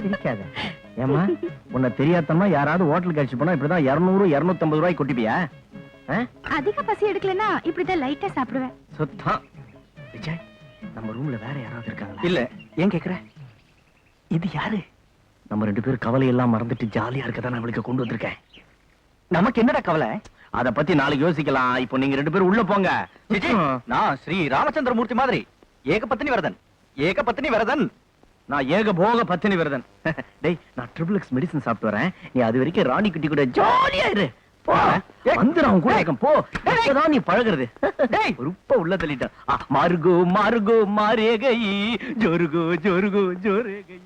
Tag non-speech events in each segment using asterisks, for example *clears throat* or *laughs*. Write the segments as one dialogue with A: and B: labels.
A: சிரிக்காத. ஏமா உன்னை தெரியாதம்மா யாராவது ஹோட்டலுக்கு அடிச்சு போனா இப்படிதான் இருநூறு இருநூத்தம்பது ரூபாய் கொட்டிப்பியா?
B: அதிக பசி எடுக்கலன்னா இப்படிதான் லைட்டா சாப்பிடுவேன்.
A: சுத்தம். விஜய் நம்ம ரூம்ல வேற யாராவது இருக்காங்களா?
C: இல்ல. ஏன் கேக்குற? இது யாரு?
A: நம்ம ரெண்டு பேரும் கவலை எல்லாம் மறந்துட்டு ஜாலியா இருக்கதான் நான் அவளுக்கு கொண்டு வந்திருக்கேன்.
C: நமக்கு என்னடா கவலை?
A: அத பத்தி நாளைக்கு யோசிக்கலாம். இப்போ நீங்க ரெண்டு பேரும் உள்ள போங்க.
C: நான் ஸ்ரீ ராமச்சந்திரமூர்த்தி மாதிரி. ஏகபத்தினி வரதன். ஏகபத்தினி வரதன்.
A: நான் ஏக போக பத்தினி விரதன். *laughs* டேய் நான் ட்ரிபிள் எக்ஸ் மெடிசன் சாப்பிட்டு வரேன். நீ அது வரைக்கும் ராணி குட்டி கூட ஜாலியா இரு. போ. வந்துடும் அவன் கூட போ. இப்பதான் நீ பழகுறது.
C: டேய்.
A: உப்ப *laughs* உள்ள தள்ளிட்டான். மாருகோ மாருகோ மாரேகை ஜோருகோ ஜோருகோ ஜோரேகை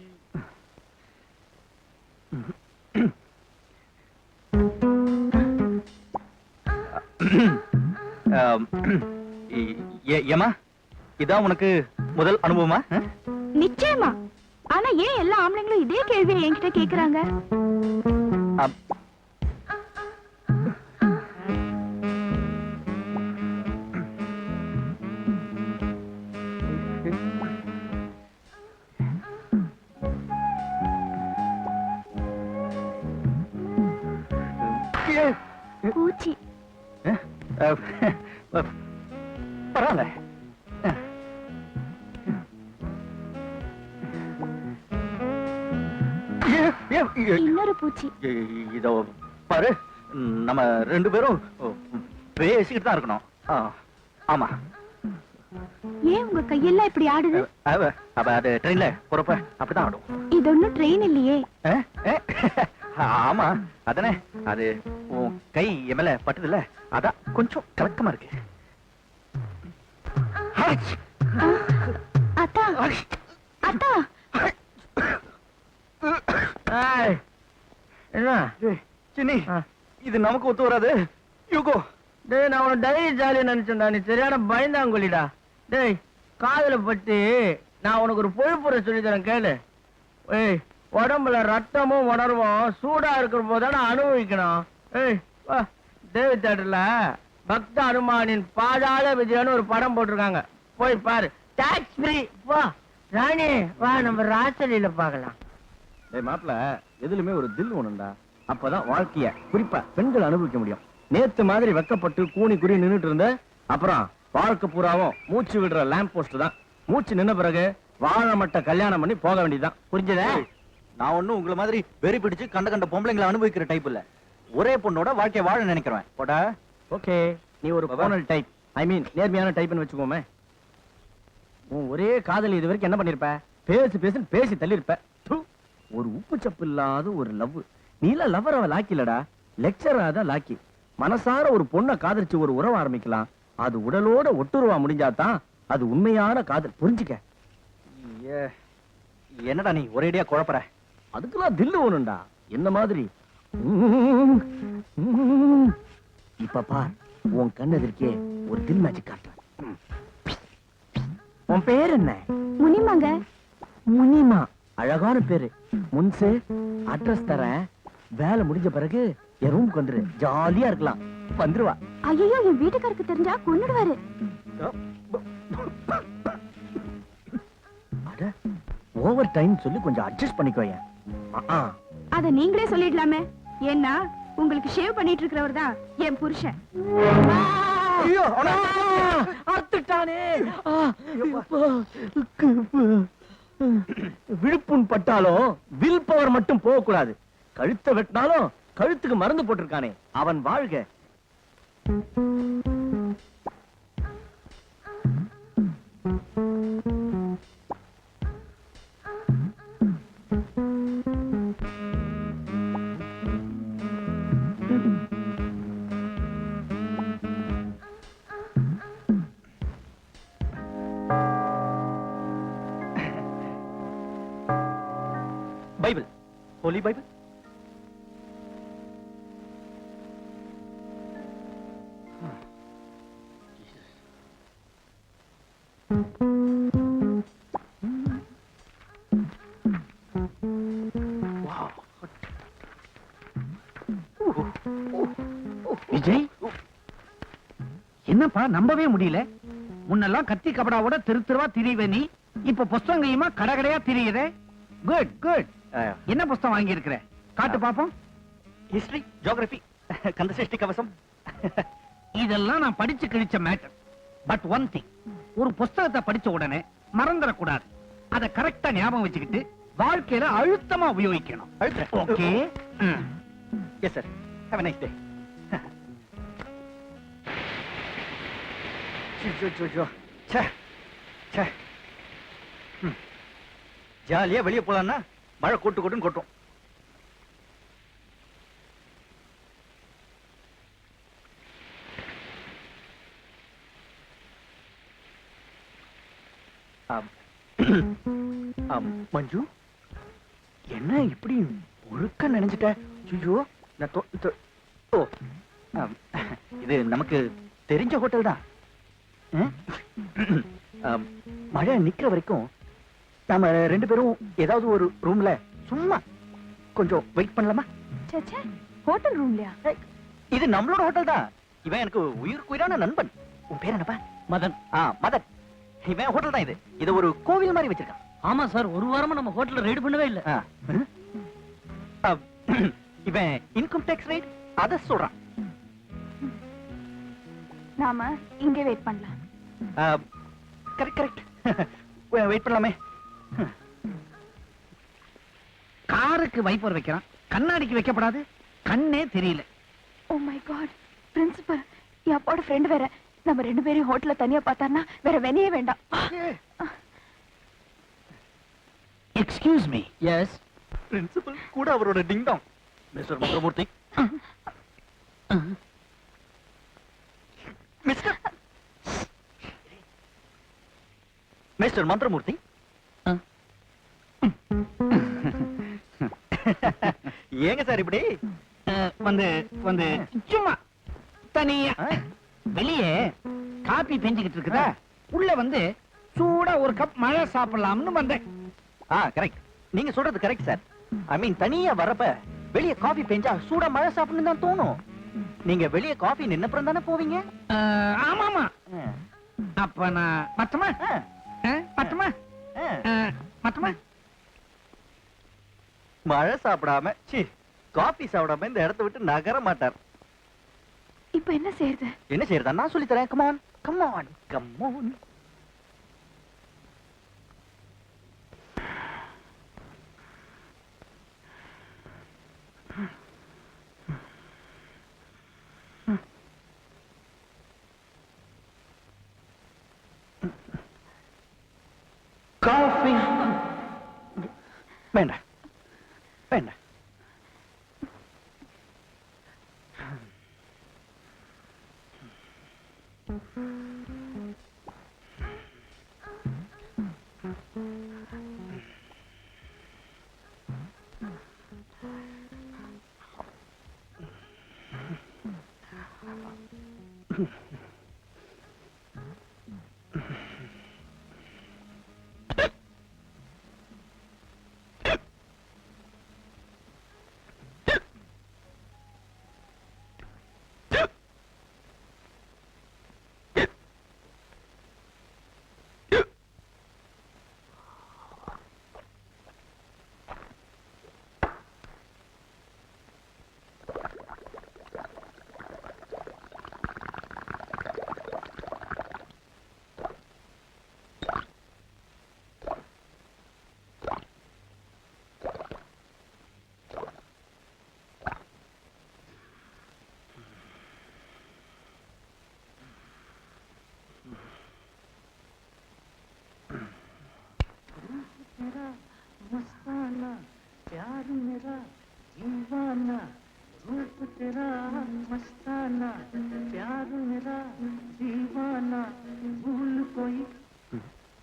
A: *clears throat*
C: ஆம், இ- *clears throat* ஏ- ஏம்மா? இதான் உனக்கு முதல் அனுபவமா?
B: நிச்சயமா. ஆனா ஏன் எல்லா ஆம்பளைங்களும் இதே கேள்வியை என்கிட்ட கேக்குறாங்க. பூச்சி.
C: பரவாயில்ல.
B: இன்னொரு பூச்சி.
C: இதோ பாரு. நம்ம ரெண்டு பேரும் பேசிக்கிட்டு தான் இருக்கணும். ஆமா.
B: ஏன் உங்க கையெல்லாம் இப்படி ஆடுது?
C: அவ அது ட்ரெயின்ல போறப்ப அப்படிதான் ஆடும்.
B: இது ஒண்ணும் ட்ரெயின் இல்லையே?
C: ஆமா அதானே. அது உன் கை என் மேல பட்டதுல அதான் கொஞ்சம் கலக்கமா இருக்கு!
B: அத்தா அத்தா
A: என்ன?
C: சின்னி. இது நமக்கு ஒத்து வராது. யூகோ.
A: டேய் நான் உன டைரி ஜாலியா நினைச்சேன்டா. நீ சரியான பயந்தாங்கொல்லிடா. டேய் காதுல பட்டு நான் உனக்கு ஒரு பொழுப்புற சொல்லி தரேன் கேளு. ஏய் உடம்புல ரத்தமும் உணர்வும் சூடா இருக்கிற போதானே அனுபவிக்கணும். ஏய் தேவி தேட்டர்ல பக்த அனுமானின் பாதாள விஜயன்னு ஒரு படம் போட்டிருக்காங்க. போய் பாரு. டாக்ஸ் ஃப்ரீ வா. ராணி வா நம்ம ராசலியில பார்க்கலாம். டேய் மாப்ள எதுலயுமே ஒரு தில் ஒண்ணுண்டா. அப்பதான் வாழ்க்கைய குறிப்பா பெண்கள் அனுபவிக்க முடியும். நேத்து மாதிரி வெக்கப்பட்டு கூனி குறி நின்னுட்டு இருந்த அப்புறம் வாழ்க்கை பூராவும் மூச்சு விடுற லேம்ப் போஸ்ட் தான். மூச்சு நின்ன பிறகு வாழ மட்ட கல்யாணம் பண்ணி போக வேண்டியதுதான். புரிஞ்சதா?
C: நான் ஒண்ணும் உங்களை மாதிரி வெறி பிடிச்சு கண்ட கண்ட பொம்பளைங்களை அனுபவிக்கிற டைப் இல்ல. ஒரே பொண்ணோட வாழ்க்கைய வாழ நினைக்கிறேன் போடா.
A: ஓகே நீ ஒரு போனல் டைப் ஐ மீன் நேர்மையான டைப்னு வச்சுக்கோமே. உன் ஒரே காதலி இது வரைக்கும் என்ன பண்ணிருப்ப? பேசி பேசி பேசி தள்ளிருப்ப. ப்பு. ஒரு உப்பு சப்பு இல்லாத ஒரு லவ் நீல லவர் அவ லாக்கிலடா லெக்சர் அதான் லாக்கி மனசார ஒரு பொண்ணை காதலிச்சு ஒரு உறவு ஆரம்பிக்கலாம். அது உடலோட ஒட்டுருவா முடிஞ்சாதான் அது உண்மையான காதல். புரிஞ்சுக்க.
C: ஏ, என்னடா நீ ஒரேடியா குழப்பற?
A: அதுக்கெல்லாம் தில்லு ஒண்ணுண்டா. என்ன மாதிரி? உம், உம். இப்ப பார் உன் கண்ணெதிர்க்கே ஒரு தில் மேஜிக் காட்டுறேன். உம். உன் பேர் என்ன?
B: முனிமாங்க.
A: முனிமா. அழகான பேரு. முன்சு அட்ரஸ் தரேன். வேலை முடிஞ்ச பிறகு என் ரூமுக்கு வந்துரு. ஜாலியா இருக்கலாம். வந்துருவா.
B: ஐயோ என் வீட்டுக்காருக்கு தெரிஞ்சா கொன்னுடுவாரு.
A: அட ஓவர் டைம் சொல்லி கொஞ்சம் அட்ஜஸ்ட் பண்ணிக்கோயேன் ஆ
B: அத நீங்களே சொல்லிடலாமே. ஏன்னா உங்களுக்கு ஷேவ் பண்ணிட்டு இருக்கிறவர் தான் என் புருஷன்.
C: ஐயோ,
A: விழுப்புண் பட்டாலும் வில் பவர் மட்டும் போக கூடாது கழுத்தை வெட்டினாலும் கழுத்துக்கு மருந்து போட்டிருக்கானே. அவன் வாழ்க. விஜய்?
D: என்னப்பா நம்பவே முடியல. முன்னெல்லாம் கத்தி கபடாவோட தெரு தெருவா திரிவே நீ. இப்ப புஸ்தகங்களையுமா கடை கடையா திரியுதே குட் குட் என்ன புஸ்தகம் வாங்கி இருக்கிற காட்டு பாப்போம்.
C: ஹிஸ்டரி ஜியோகிராபி கந்தசஷ்டி கவசம்.
D: இதெல்லாம் நான் படிச்சு கிழிச்ச மேட்டர் பட் ஒன் திங் ஒரு புஸ்தகத்தை படிச்ச உடனே மறந்துடக்கூடாது. அதை கரெக்டா ஞாபகம் வச்சுக்கிட்டு வாழ்க்கையில அழுத்தமா உபயோகிக்கணும். Okay
C: yes sir have nice day ஜாலியா வெளியே போலாம்னா மழை கொட்டு கொட்டுன்னு கொட்டும். மஞ்சு என்ன இப்படி ஒழுக்க நினைஞ்சிட்ட? ஐயோ ஓ. இது நமக்கு தெரிஞ்ச ஹோட்டல் தான். மழை நிக்கிற வரைக்கும் நாம ரெண்டு பேரும் ஏதாவது ஒரு ரூம்ல சும்மா கொஞ்சம் வெயிட் பண்ணலாமா?
B: ஹோட்டல் ரூம்லயா
C: இது நம்மளோட ஹோட்டல் தான். இவன் எனக்கு உயிருக்கு உயிரான நண்பன். உன் பேர் என்னப்பா?
A: மதன்.
C: ஆ மதன். இவன் ஹோட்டல் தான் இது. இது ஒரு கோவில் மாதிரி வச்சிருக்கான்.
A: ஆமா சார் ஒரு வாரமா நம்ம ஹோட்டல்ல ரெய்டு பண்ணவே இல்ல.
C: இவன் இன்கம் டேக்ஸ் ரைட் அத சொல்றான்.
B: நாம இங்கே வெயிட் பண்ணலாம்.
C: கரெக்ட் கரெக்ட் வெயிட் பண்ணலாமே.
D: காருக்கு வைப்பர் வைக்கிறான். கண்ணாடிக்கு வைக்கப்படாது. கண்ணே தெரியல.
B: ஓ மை காட் பிரின்சிபல் என் அப்பாவோட ஃப்ரெண்ட் வேற. நம்ம ரெண்டு பேரும் ஹோட்டல்ல தனியா பார்த்தாருன்னா வேற வெனையே வேண்டாம்.
D: எக்ஸ்கியூஸ் மீ
A: எஸ்
C: பிரின்சிபல் கூட அவரோட ding dong. Mister Manthiramoorthy mister mister Manthiramoorthy. ஏங்க சார் இப்படி?
D: வந்து வந்து சும்மா. தனியா? வெளியே காபி பெஞ்சுக்கிட்டு இருக்குதா? உள்ள வந்து சூடா ஒரு கப் மழை சாப்பிடலாம்னு வந்தேன்.
C: ஆ கரெக்ட் நீங்க சொல்றது கரெக்ட் சார் ஐ மீன் தனியா வரப்ப வெளிய காஃபி பெஞ்சா சூடா மழை சாப்பிடணும் தான் தோணும். நீங்க வெளிய காஃபி நின்னப்புறம் தானே போவீங்க?
D: ஆமாமா. அப்ப நான் மத்தமா மத்தமா மத்தமா
C: மழை சாப்பிடாம சி காபி சாப்பிடாம இந்த இடத்த விட்டு நகர மாட்டார்.
B: இப்போ என்ன செய்யறது
C: என்ன செய்யறதா நான் சொல்லி தரேன். கமான் கமான் கமான் காஃபி வேண்டாம் வேண்டாம்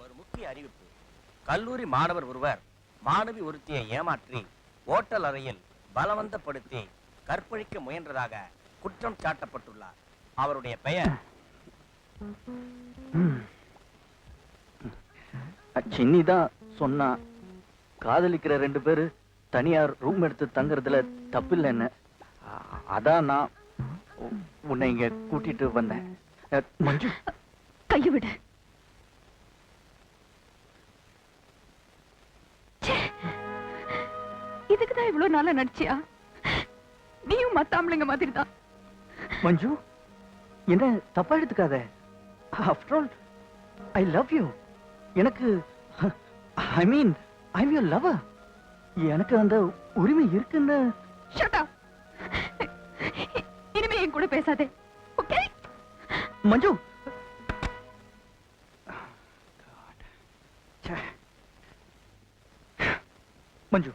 E: ஒரு முக்கிய அறிவிப்பு. கல்லூரி மாணவர் ஒருவர் மாணவி ஒருத்தியை ஏமாற்றி ஓட்டல் அறையில் பலவந்தப்படுத்தி கற்பழிக்க முயன்றதாக குற்றம் சாட்டப்பட்டுள்ளார். அவருடைய பெயர்?
C: சின்னி தான் சொன்னா காதலிக்கிற ரெண்டு பேரு தனியார் ரூம் எடுத்து தங்குறதுல தப்பில்லைன்னு. அதான் நான் உன்னை இங்க கூட்டிட்டு வந்தேன். மஞ்சு.
B: கையை விடு. இதுக்குதான் இவ்வளவு நாளா நடிச்சியா? நீயும் மத்த ஆம்பளைங்க மாதிரி தான்
C: மஞ்சு என்ன தப்பா எடுத்துக்காத. After all I love you எனக்கு I mean I am love lover எனக்கு அந்த உரிமை இருக்குன்னு.
B: இனிமே என் கூட பேசாதே. ஓகே
C: மஞ்சு. மஞ்சு.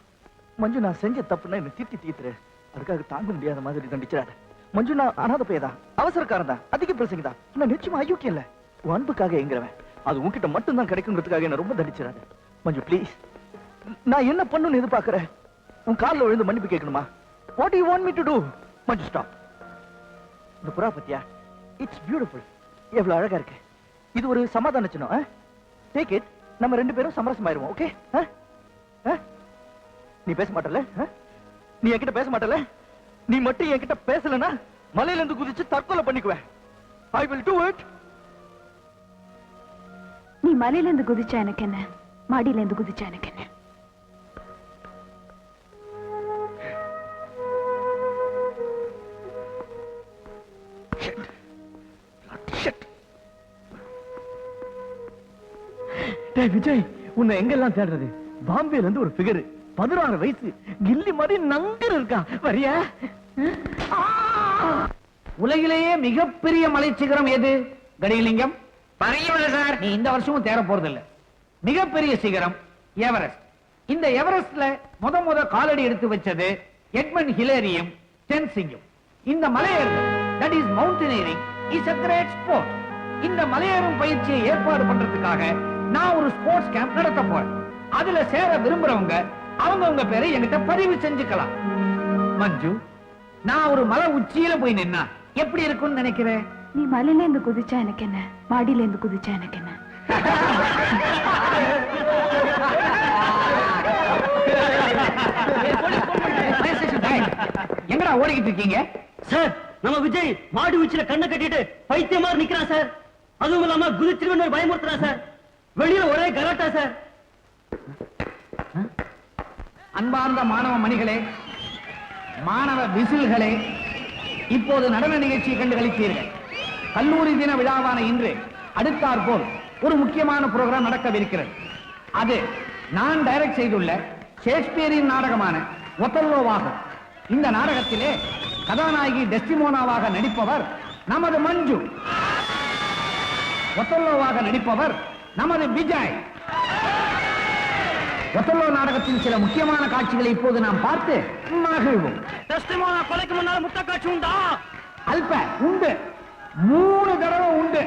C: மஞ்சு நான் செஞ்ச தப்புன்னா என்ன திட்டி தீத்துரு அதுக்காக தாங்க முடியாத மாதிரி தண்டிச்சிடாத. மஞ்சு நான் அனாத பையதான் அவசரக்காரன் தான். அதிக பிரசங்க தான். நான் நிச்சயமா அயோக்கியம் இல்ல. உன் அன்புக்காக எங்கிறவன் அது உன்கிட்ட மட்டும் தான் கிடைக்குங்கிறதுக்காக என்ன ரொம்ப தண்டிச்சிடாத. மஞ்சு ப்ளீஸ் நான் என்ன பண்ணுன்னு எதிர்பார்க்கிறேன்? உன் காலில் விழுந்து மன்னிப்பு கேட்கணுமா? What you want me to do Manju stop இந்த புறா பத்தியா? இட்ஸ் பியூட்டிஃபுல் எவ்வளோ அழகா இருக்கு. இது ஒரு சமாதான சின்னம் டேக் இட் நம்ம ரெண்டு பேரும் சமரசமாயிருவோம் ஓகே நீ பேச மாட்டல நீ என்கிட்ட பேச மாட்டல நீ மட்டும் என்கிட்ட பேசலனா மலையிலிருந்து குதிச்சு தற்கொலை பண்ணிக்குவேன். ஐ வில் டூ இட்
B: நீ மலையில இருந்து குதிச்சா எனக்கு என்ன? மாடியில இருந்து குதிச்சா எனக்கு என்ன?
A: டேய் விஜய் உன்னை எங்கெல்லாம் தேடுறது? பாம்பேல இருந்து ஒரு ஃபிகர் பதினாறு வயசு கில்லி மாதிரி நங்கர் இருக்கா வரியா?
D: உலகிலேயே மிகப்பெரிய மலை சிகரம் எது? கடிகலிங்கம் பரையவில்லை சார். நீ இந்த வருஷமும் தேர போறதில்ல. மிகப்பெரிய சிகரம் எவரெஸ்ட். இந்த எவரெஸ்ட்ல முத முத காலடி எடுத்து வச்சது எட்மண்ட் ஹிலேரியும் டென்சிங்கும் இந்த மலையேறுதல் that is mountaineering is a great sport. இந்த மலையேறும் பயிற்சியை ஏற்பாடு பண்றதுக்காக நான் ஒரு ஸ்போர்ட்ஸ் கேம்ப் நடத்த போறேன். அதுல சேர விரும்புறவங்க அவங்க உங்க பேரை என்கிட்ட பதிவு செஞ்சுக்கலாம். மஞ்சு நான் ஒரு மலை உச்சியில போய் நின்னா எப்படி இருக்கும்னு நினைக்கிறேன்
B: நீ மலையில இருந்து குதிச்சா எனக்கு என்ன? மாடியில இருந்து குதிச்சா எனக்கு என்ன?
D: எங்கடா ஓடிக்கிட்டு இருக்கீங்க?
F: சார் நம்ம விஜய் மாடு உச்சில கண்ணை கட்டிட்டு பைத்தியம் நிக்கிறான் சார். அதுவும் இல்லாம குதிச்சிருவன் ஒரு பயமுறுத்துறான் சார். வெளியில ஒரே கலாட்டா சார்.
D: அன்பார்ந்த மாணவ மணிகளே மாணவ விசில்களே இப்போது நடன நிகழ்ச்சியை கண்டு கழித்தீர்கள் கல்லூரி தின விழாவான இன்று அடுத்தார் போல் ஒரு முக்கியமான புரோகிராம் நடக்கவிருக்கிறது. அது நான் டைரக்ட் செய்துள்ள ஷேக்ஸ்பியரின் நாடகமான ஒத்தல்லோவாகும் இந்த நாடகத்திலே கதாநாயகி டெஸ்டிமோனாவாக நடிப்பவர் நமது மஞ்சு. ஒத்தல்லோவாக நடிப்பவர் நமது விஜய். ஒத்தல்லோ நாடகத்தின் சில முக்கியமான காட்சிகளை இப்போது நாம் பார்த்து மகிழ்வோம்.
F: கொலைக்கு முன்னால முட்டை காட்சி உண்டா?
D: அல்ப உண்டு. மூணு தடவை உண்டு.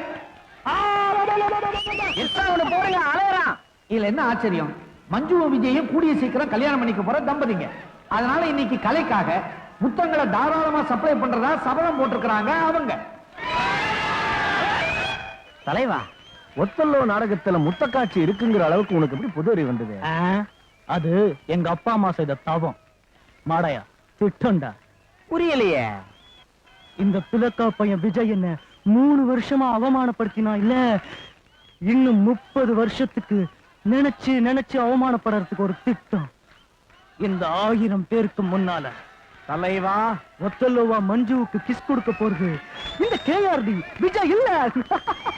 D: அலையறான் இதுல என்ன ஆச்சரியம்? மஞ்சுவும் விஜயும் கூடிய சீக்கிரம் கல்யாணம் பண்ணிக்க போற தம்பதிங்க. அதனால இன்னைக்கு கலைக்காக முத்தங்களை தாராளமா சப்ளை பண்றதா சபதம் போட்டிருக்கிறாங்க அவங்க.
A: தலைவா? ஒத்தல்லோ நாடகத்துல முத்தக்காட்சி இருக்குங்கிற அளவுக்கு உனக்கு எப்படி புது அறிவு வந்தது அது எங்க அப்பா அம்மா செய்த தவம். மாடையா திட்டம்டா புரியலையே. இந்த பிளக்கா பையன் விஜய் என்ன மூணு வருஷமா அவமானப்படுத்தினா இல்ல இன்னும் முப்பது வருஷத்துக்கு நினைச்சு நினைச்சு அவமானப்படுறதுக்கு ஒரு திட்டம். இந்த ஆயிரம் பேருக்கு முன்னால. தலைவா? ஒத்தல்லோவா மஞ்சுவுக்கு கிஸ் கொடுக்க போறது இந்த கேஆர்டி விஜய் இல்ல. *laughs*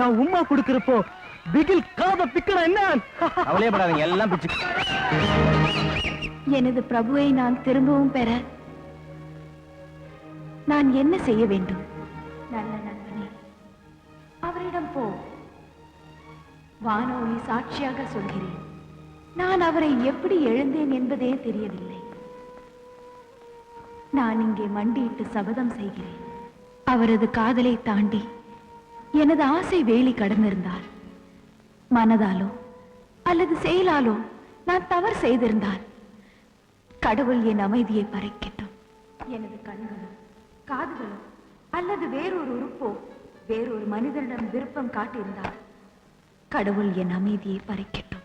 A: நான் உம்மா கொடுக்கிறப்போ பிகில் காத பிக்கற என்ன?
E: கவலையப்படாதீங்க எல்லாம் பிச்சு.
B: எனது பிரபுவை நான் திரும்பவும் பெற நான் என்ன செய்ய வேண்டும்? நல்ல நண்பனே அவரிடம் போ. வானொலி சாட்சியாக சொல்கிறேன். நான் அவரை எப்படி எழுந்தேன் என்பதே தெரியவில்லை. நான் இங்கே மண்டியிட்டு சபதம் செய்கிறேன். அவரது காதலை தாண்டி எனது ஆசை வேலி கடந்திருந்தால் மனதாலோ அல்லது செயலாலோ நான் தவறு செய்திருந்தால் கடவுள் என் அமைதியை பறிக்கட்டும். எனது கண்களோ காதுகளோ அல்லது வேறொரு உறுப்போ வேறொரு மனிதனிடம் விருப்பம் காட்டியிருந்தால் கடவுள் என் அமைதியை பறிக்கட்டும்.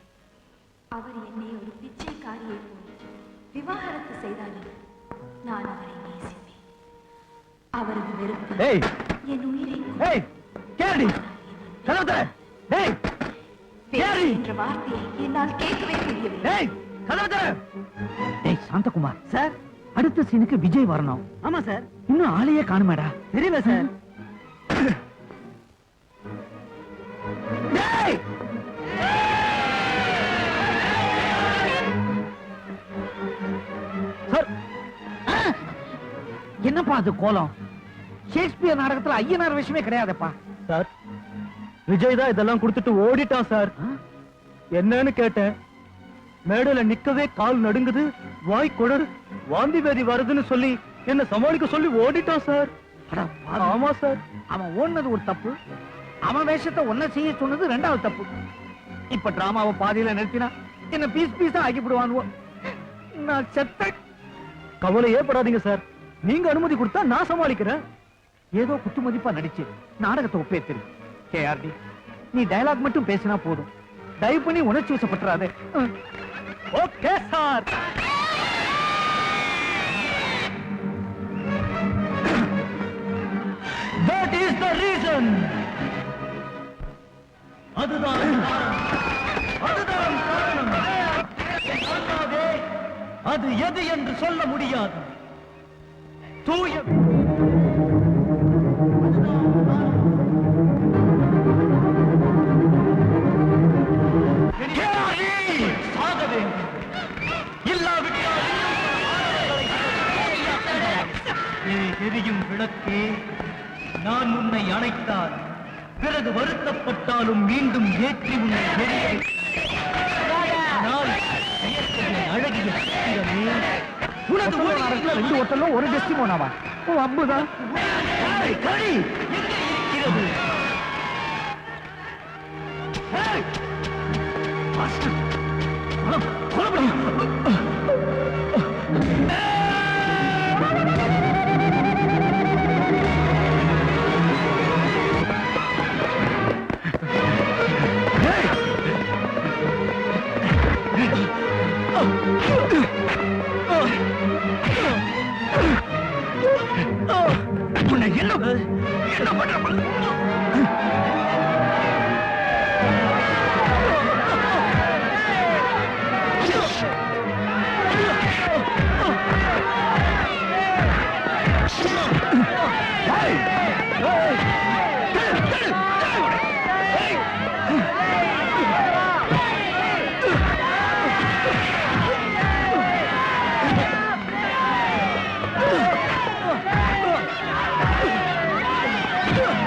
B: அவர் என்னை ஒரு பிச்சைக்காரியை போல் விவாகரத்து செய்தாலும் நான் அவரை நேசிப்பேன். அவரது வெறுப்பு
A: ஏய்!
B: என் உயிரை
A: கேடி கதவு ஏய்
B: பேசு என்ற வார்த்தையை என்னால் கேட்கவே முடியவில்லை.
A: ஏய்
C: கதவு
D: டேய் சாந்தகுமார்.
C: சார்
D: அடுத்த சீனுக்கு விஜய் வரணும்.
C: ஆமா சார்.
D: இன்னும் ஆளையே காணுமேடா.
C: தெரியல சார்.
D: டேய்! என்னப்பா அது கோலம்? ஷேக்ஸ்பியர் நாடகத்துல ஐயனார் விஷயமே கிடையாதுப்பா.
F: சார். விஜய் தான் இதெல்லாம் கொடுத்துட்டு ஓடிட்டான் சார்? என்னன்னு கேட்டேன். மேடையில நிக்கவே கால் நடுங்குது வாய் குடர் வாந்தி வேதி வருதுன்னு சொல்லி என்ன சமாளிக்க சொல்லி ஓடிட்டான் சார். ஆமா சார்.
D: அவன் ஓடுனது ஒரு தப்பு. அவன் வேஷத்தை ஒன்ன செய்ய சொன்னது ரெண்டாவது தப்பு. இப்ப டிராமாவை பாதியில நிறுத்தினா என்ன பீஸ் பீஸா ஆக்கி விடுவானுவோ நான் செத்த
F: கவலையே படாதீங்க சார். நீங்க அனுமதி கொடுத்தா நான் சமாளிக்கிறேன்.
D: ஏதோ குத்து மதிப்பா நடிச்சு நாடகத்தை ஒப்பேத்திரு. கேஆர்டி நீ டயலாக் மட்டும் பேசினா போதும். தயவு பண்ணி உணர்ச்சி வசப்பட்டுறாது
F: okay sir. That is the reason அதுதான் அதுதான் காரணம். அது எது என்று சொல்ல முடியாது. தூய எரியும் விளக்கே நான் உன்னை அணைத்தால் பிறகு வருத்தப்பட்டாலும் மீண்டும் ஏற்றி உன்னை எரிய அழகிய சித்திரமே. உனது
D: ரெண்டு ஒட்டலும் ஒரு டெஸ்டி போனாவா ஓ அம்புதான்.
F: இருக்கிறது? கேளி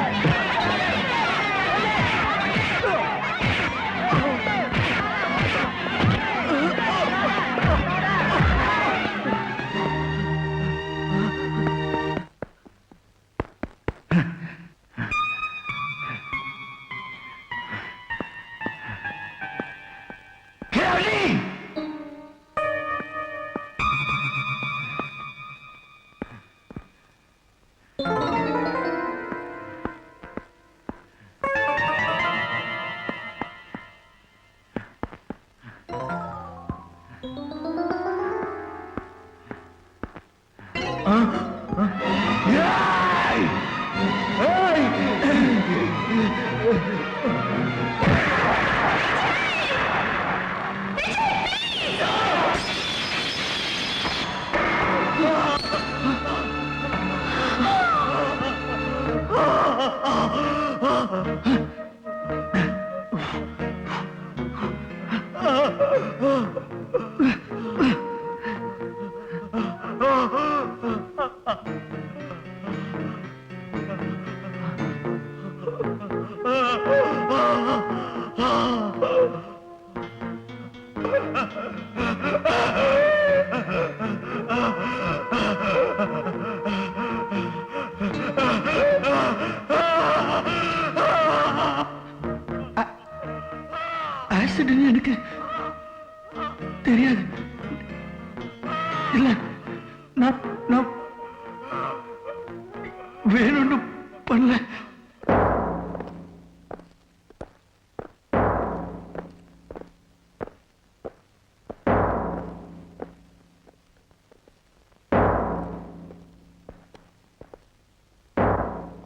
F: हाँ?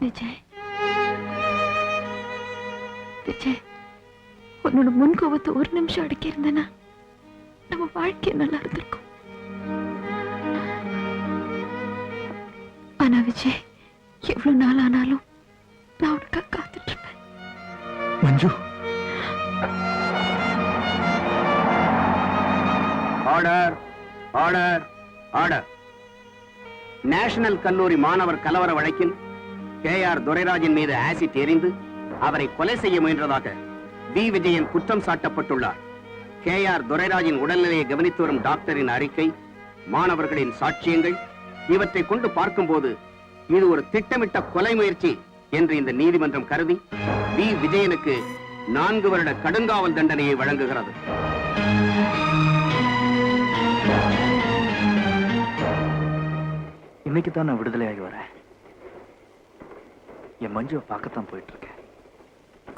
B: விஜய் விஜய் உன்னோட முன்கோபத்தை ஒரு நிமிஷம் அடக்கி இருந்தனா நம்ம வாழ்க்கை நல்லா இருந்திருக்கும். ஆனா விஜய் எவ்வளவு நாள் ஆனாலும் நான் உனக்காக காத்துட்டு இருப்பேன்
C: Manju.
G: Order order order. National கல்லூரி மாணவர் கலவர வழக்கில் கே ஆர் துரைராஜின் மீது ஆசிட் எறிந்து அவரை கொலை செய்ய முயன்றதாக வி. விஜயன் குற்றம் சாட்டப்பட்டுள்ளார். கே ஆர் துரைராஜின் உடல்நிலையை கவனித்து வரும் டாக்டரின் அறிக்கை மாணவர்களின் சாட்சியங்கள் இவற்றை கொண்டு பார்க்கும்போது இது ஒரு திட்டமிட்ட கொலை முயற்சி என்று இந்த நீதிமன்றம் கருதி வி. விஜயனுக்கு நான்கு வருட கடுங்காவல் தண்டனையை வழங்குகிறது.
C: இன்னைக்கு தான் நான் விடுதலையாகி வரேன். என் மஞ்சுவை பார்க்கத்தான் போயிட்டு இருக்கேன்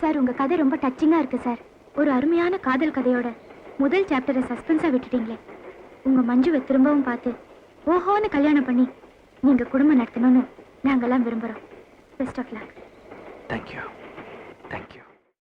H: சார் உங்க கதை ரொம்ப டச்சிங்கா இருக்கு சார். ஒரு அருமையான காதல் கதையோட முதல் சாப்டரை சஸ்பென்ஸா விட்டுட்டீங்களே. உங்க மஞ்சுவை திரும்பவும் பார்த்து ஓஹோன்னு கல்யாணம் பண்ணி நீங்க குடும்பம் நடத்தணும்னு நாங்கெல்லாம் விரும்புறோம். Best of luck
C: thank you